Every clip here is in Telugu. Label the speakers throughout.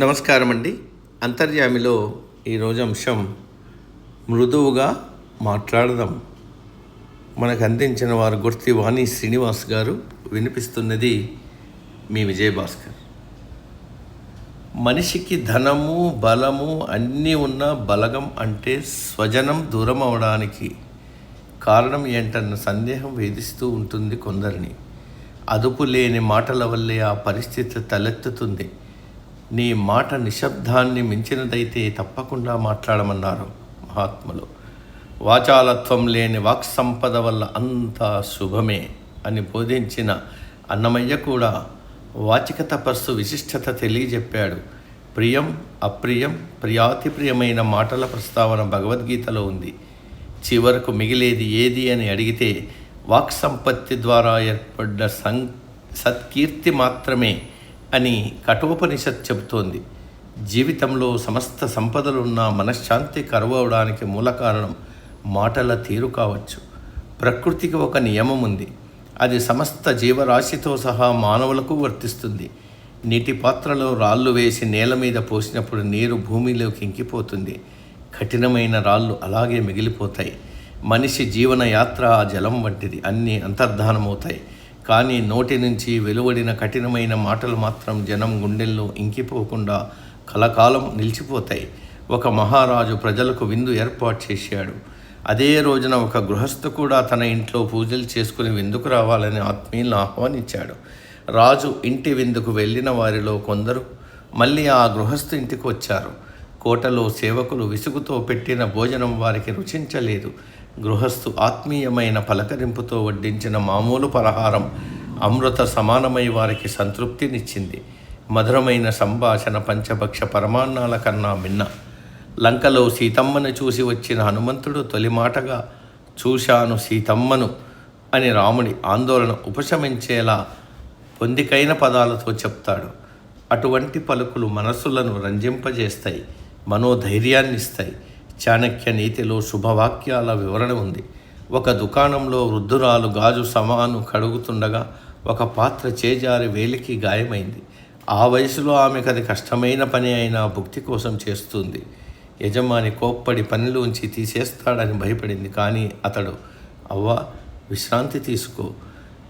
Speaker 1: నమస్కారం అండి అంతర్యామిలో ఈరోజు అంశం మృదువుగా మాట్లాడదాం. మనకు అందించిన వారు గుర్తి వాణి శ్రీనివాస్ గారు వినిపిస్తున్నది మీ విజయభాస్కర్. మనిషికి ధనము బలము అన్నీ ఉన్న బలగం అంటే స్వజనం దూరం అవడానికి కారణం ఏంటన్న సందేహం వేధిస్తూ ఉంటుంది కొందరిని. అదుపు లేని మాటల వల్లే ఆ పరిస్థితి తలెత్తుతుంది. నీ మాట నిశ్శబ్దాన్ని మించినదైతే తప్పకుండా మాట్లాడమన్నారు మహాత్ములు. వాచాలత్వం లేని వాక్ సంపద వల్ల అంతా శుభమే అని బోధించిన అన్నమయ్య కూడా వాచిక తపస్సు విశిష్టత తెలియజెప్పాడు. ప్రియం అప్రియం ప్రియాతి ప్రియమైన మాటల ప్రస్తావన భగవద్గీతలో ఉంది. చివరకు మిగిలేది ఏది అని అడిగితే వాక్ సంపత్తి ద్వారా ఏర్పడ్డ సం సత్కీర్తి మాత్రమే అని కఠోపనిషత్ చెబుతోంది. జీవితంలో సమస్త సంపదలున్న మనశ్శాంతి కరువవడానికి మూల కారణం మాటల తీరు కావచ్చు. ప్రకృతికి ఒక నియమం ఉంది. అది సమస్త జీవరాశితో సహా మానవులకు వర్తిస్తుంది. నీటి పాత్రలో రాళ్ళు వేసి నేల మీద పోసినప్పుడు నీరు భూమిలోకి ఇంకిపోతుంది. కఠినమైన రాళ్ళు అలాగే మిగిలిపోతాయి. మనిషి జీవన యాత్ర ఆ జలం వంటిది అన్నీ అంతర్ధానమవుతాయి. కానీ నోటి నుంచి వెలువడిన కఠినమైన మాటలు మాత్రం జనం గుండెల్లో ఇంకిపోకుండా కలకాలం నిలిచిపోతాయి. ఒక మహారాజు ప్రజలకు విందు ఏర్పాటు చేశాడు. అదే రోజున ఒక గృహస్థు కూడా తన ఇంట్లో పూజలు చేసుకుని విందుకు రావాలని ఆత్మీయులను ఆహ్వానించాడు. రాజు ఇంటి విందుకు వెళ్ళిన వారిలో కొందరు మళ్ళీ ఆ గృహస్థు ఇంటికి వచ్చారు. కోటలో సేవకులు విసుగుతో పెట్టిన భోజనం వారికి రుచించలేదు. గృహస్థు ఆత్మీయమైన పలకరింపుతో వడ్డించిన మామూలు పలహారం అమృత సమానమై వారికి సంతృప్తినిచ్చింది. మధురమైన సంభాషణ పంచభక్ష పరమాన్నాల కన్నా మిన్న. లంకలో సీతమ్మను చూసి వచ్చిన హనుమంతుడు తొలిమాటగా చూశాను సీతమ్మను అని రాముడి ఆందోళన ఉపశమించేలా పొందికైన పదాలతో చెప్తాడు. అటువంటి పలుకులు మనస్సులను రంజింపజేస్తాయి మనోధైర్యాన్నిస్తాయి. ఇస్తాయి చాణక్య నీతిలో శుభవాక్యాల వివరణ ఉంది. ఒక దుకాణంలో వృద్ధురాలు గాజు సమాను కడుగుతుండగా ఒక పాత్ర చేజారి వేలికి గాయమైంది. ఆ వయసులో ఆమెకు అది కష్టమైన పని అయినా భుక్తి కోసం చేస్తుంది. యజమాని కోప్పడి పనిలోంచి తీసేస్తాడని భయపడింది. కానీ అతడు అవ్వ విశ్రాంతి తీసుకో.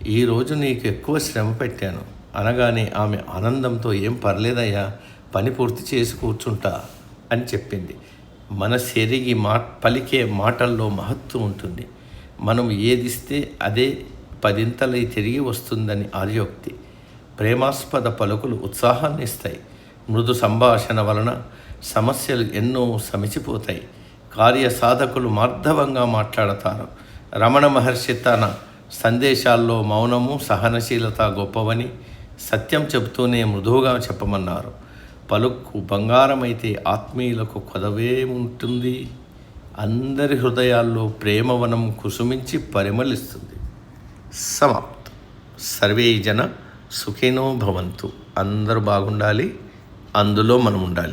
Speaker 1: ఈరోజు నీకు ఎక్కువ శ్రమ పెట్టాను. అనగానే ఆమె ఆనందంతో ఏం పర్లేదయ్యా పని పూర్తి చేసి కూర్చుంటా అని చెప్పింది. మన శరిగి మా పలికే మాటల్లో మహత్వం ఉంటుంది. మనం ఏదిస్తే అదే పదింతలై తిరిగి వస్తుందని ఆర్యోక్తి. ప్రేమాస్పద పలుకులు ఉత్సాహాన్ని ఇస్తాయి మృదు సంభాషణ వలన సమస్యలు ఎన్నో సమిచిపోతాయి. కార్య సాధకులు మార్ధవంగా మాట్లాడతారు. రమణ మహర్షి తన సందేశాల్లో మౌనము సహనశీలత గొప్పవని సత్యం చెబుతూనే మృదువుగా చెప్పమన్నారు. పలుక్కు బంగారమైతే ఆత్మీయులకు కొదవేముంటుంది? అందరి హృదయాల్లో ప్రేమవనం కుసుమించి పరిమళిస్తుంది. సమాప్తం. సర్వే జన సుఖినో భవంతు. అందరూ బాగుండాలి. అందులో మనం ఉండాలి